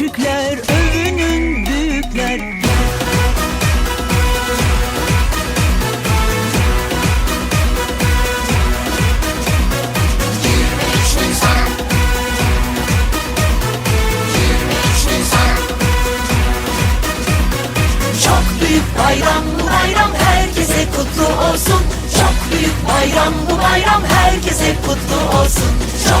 küçükler, övünün büyükler. Çok büyük bayram bu bayram herkese kutlu olsun. Çok büyük bayram bu bayram herkese kutlu olsun. Çok